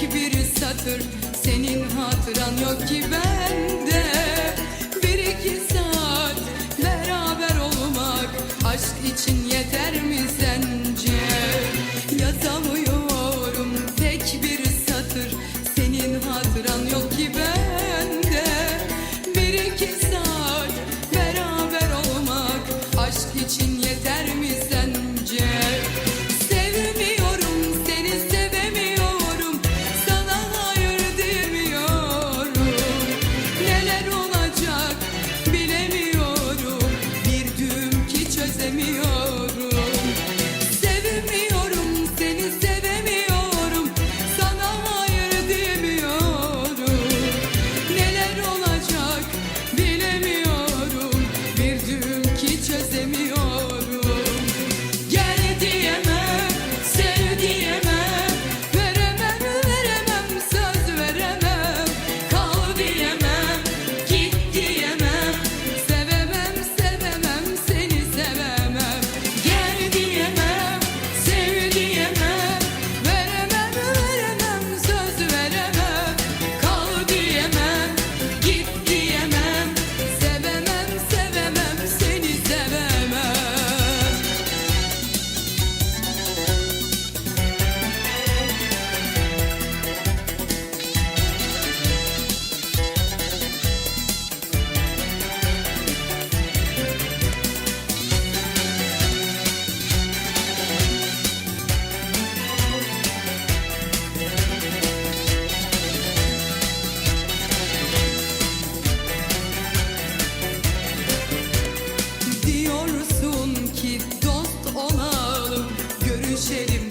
tek bir satır Senin hatıran yok ki bende Bir iki saat beraber olmak Aşk için yeter mi? gülüşelim.